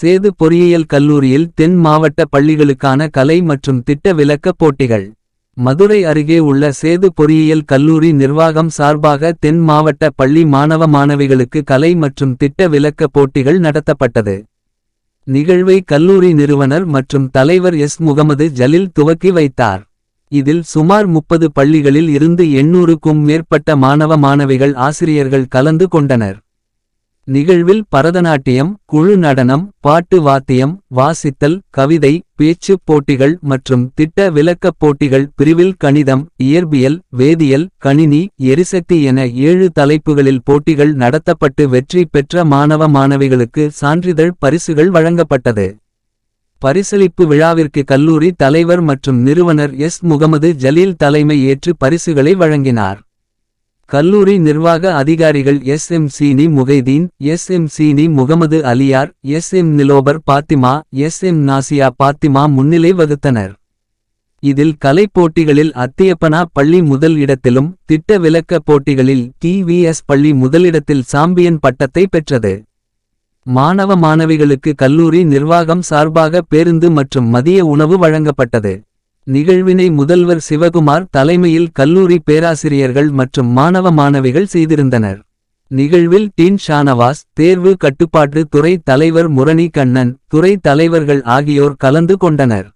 சேது பொறியியல் கல்லூரியில் தென் மாவட்ட பள்ளிகளுக்கான கலை மற்றும் திட்ட விளக்கப் போட்டிகள். மதுரை அருகே உள்ள சேது பொறியியல் கல்லூரி நிர்வாகம் சார்பாக தென் மாவட்ட பள்ளி மாணவ மாணவிகளுக்கு கலை மற்றும் திட்ட விளக்க போட்டிகள் நடத்தப்பட்டது. நிகழ்வை கல்லூரி நிறுவனர் மற்றும் தலைவர் எஸ். முகமது ஜலில் துவக்கி வைத்தார். இதில் சுமார் முப்பது பள்ளிகளில் இருந்து எண்ணூறுக்கும் மேற்பட்ட மாணவ மாணவிகள் ஆசிரியர்கள் கலந்து கொண்டனர். நிகழ்வில் பரதநாட்டியம் குழு நடனம் பாட்டு வாத்தியம் வாசித்தல் கவிதை பேச்சுப் போட்டிகள் மற்றும் திட்ட விளக்கப் போட்டிகள் பிரிவில் கணிதம் இயற்பியல் வேதியியல் கணினி எரிசக்தி என ஏழு தலைப்புகளில் போட்டிகள் நடத்தப்பட்டு வெற்றி பெற்ற மாணவ மாணவிகளுக்கு சான்றிதழ் பரிசுகள் வழங்கப்பட்டது. பரிசளிப்பு விழாவிற்கு கல்லூரி தலைவர் மற்றும் நிறுவனர் எஸ். முகமது ஜலீல் தலைமை ஏற்று பரிசுகளை வழங்கினார். கல்லூரி நிர்வாக அதிகாரிகள் எஸ் எம் சீனி Mohideen S M Seeni Mohamed Aliyar S M Nilofer Fathima S M Nasiya Fathima முன்னிலை வகுத்தனர். இதில் கலைப் போட்டிகளில் அத்தியப்பனா பள்ளி முதல் இடத்திலும் திட்ட விளக்க போட்டிகளில் டிவிஎஸ் பள்ளி முதலிடத்தில் சாம்பியன் பட்டத்தை பெற்றது. மாணவ மாணவிகளுக்கு கல்லூரி நிர்வாகம் சார்பாக பேருந்து மற்றும் மதிய உணவு வழங்கப்பட்டது. நிகழ்வினை முதல்வர் சிவகுமார் தலைமையில் கல்லூரி பேராசிரியர்கள் மற்றும் மாணவ மாணவிகள் செய்திருந்தனர். நிகழ்வில் டீன் ஷானவாஸ் தேர்வு கட்டுப்பாட்டு துறை தலைவர் முரணி கண்ணன் துறை தலைவர்கள் ஆகியோர் கலந்து கொண்டனர்.